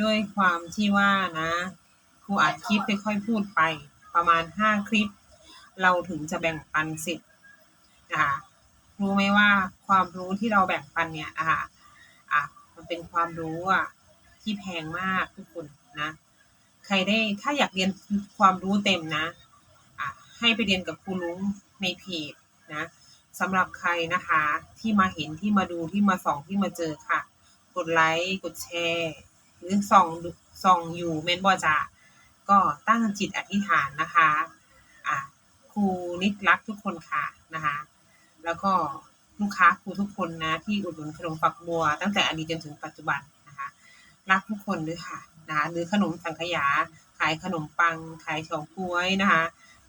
ด้วยความที่ว่านะครูอัดคลิปค่อยๆพูดไปประมาณห้าคลิป เราถึงจะแบ่งปันเสร็จนะคะรู้ไหมว่าความรู้ที่เราแบ่งปันเนี่ยนะคะอะมันเป็นความรู้อะที่แพงมากทุกคนนะใครได้ถ้าอยากเรียนความรู้เต็มนะอะให้ไปเรียนกับครูลุงในเพจนะสำหรับใครนะคะที่มาเห็นที่มาดูที่มาส่องที่มาเจอค่ะ กดไลค์กดแชร์ หรือส่องส่องอยู่เมนบอจะก็ตั้งจิตอธิษฐานนะคะอะครูนิดรักทุกคนค่ะนะคะแล้วก็ลูกค้าครูทุกคนนะที่อุดหนุนขนมฝักบัว ตั้งแต่อดีตจนถึงปัจจุบันนะคะรักทุกคนด้วยค่ะนะคะหรือขนมสังขยา ขายขนมปัง ขายเฉาก๊วยนะคะ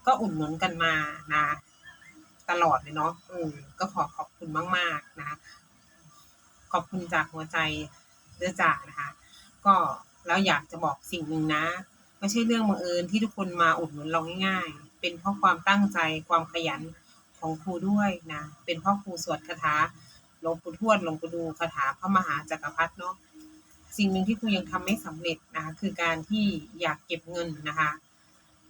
ก็อุดหนุนกันมานะตลอดเลยเนาะเออก็ขอขอบคุณมาก ๆนะคะขอบคุณจากหัวใจเด้อจ่านะคะ ก็แล้วอยากจะบอกสิ่งหนึ่งนะ ไม่ใช่เรื่องบังเอิญที่ทุกคนมาอุดหนุนเราง่ายๆ เป็นเพราะความตั้งใจความขยันของครูด้วยนะ เป็นเพราะครูสวดคาถาหลวงปู่ทวดหลวงปู่ดูคาถาพระมหาจักรพรรดิเนาะสิ่งหนึ่งที่ครูยังทำไม่สำเร็จนะคะคือการที่อยากเก็บเงินนะคะ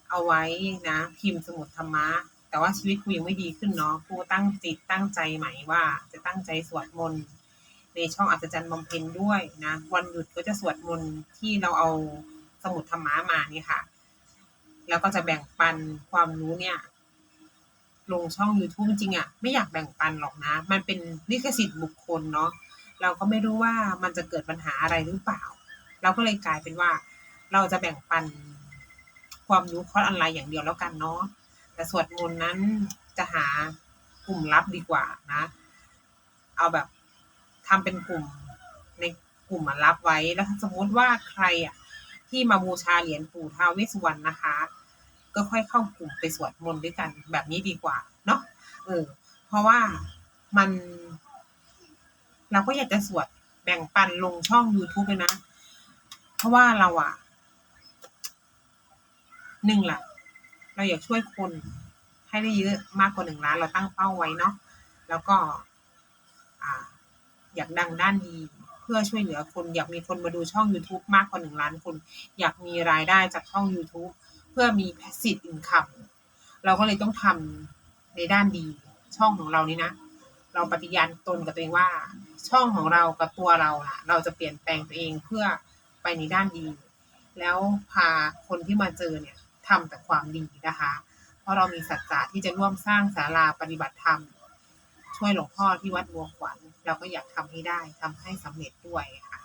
เอาไว้นะพิมพ์สมุดธรรมะแต่ว่าชีวิตครูยังไม่ดีขึ้นเนาะครูตั้งจิตตั้งใจใหม่ว่าจะตั้งใจสวดมนต์ ในช่องอัศจรรย์บำเพ็ญด้วยนะ วันหยุดก็จะสวดมนต์ที่เราเอาสมุดธรรมะมานี่ค่ะ แล้วก็จะแบ่งปันความรู้เนี่ย ลงช่อง YouTube จริงๆอะ ไม่อยากแบ่งปันหรอกนะ มันเป็นลิขสิทธิ์บุคคลเนาะเราก็ไม่รู้ว่ามันจะเกิดปัญหาอะไรหรือเปล่า เราก็เลยกลายเป็นว่า เราจะแบ่งปันความรู้คอร์สออนไลน์อย่างเดียวแล้วกันเนาะแต่สวดมนต์นั้นจะหากลุ่มลับดีกว่านะ เอาแบบ ทำเป็นกลุ่มในกลุ่มอะลับไว้แล้วสมมติว่าใครอะที่มาบูชาเหรียญปู่ท้าวเวสสุวรรณนะคะ ก็ค่อยเข้ากลุ่มไปสวดมนต์ด้วยกันแบบนี้ดีกว่าเนาะเออเพราะว่ามัน เราก็อยากจะสวดแบ่งปันลงช่อง YouTube เลยนะ เพราะว่าเราอะหนึ่งละเราอยากช่วยคนให้ได้เยอะมากกว่าหนึ่งล้าน เราตั้งเป้าไว้เนาะแล้วก็ อยากดังด้านดีเพื่อช่วยเหลือคน อยากมีคนมาดูช่อง YouTube มากกว่าหนึ่งล้านคน อยากมีรายได้จากช่อง YouTube เพื่อมี passive income เราก็เลยต้องทำในด้านดีช่องของเรานี่นะ เราปฏิญาณตนกับตัวเองว่า ช่องของเรากับตัวเราล่ะ เราจะเปลี่ยนแปลงตัวเองเพื่อไปในด้านดี แล้วพาคนที่มาเจอเนี่ยทำแต่ความดีนะคะ เพราะเรามีสัจจะที่จะร่วมสร้างศาลาปฏิบัติธรรม ช่วยหลวงพ่อที่วัดบัวขวัญเราก็อยากทำให้ได้ทำให้สำเร็จด้วยค่ะ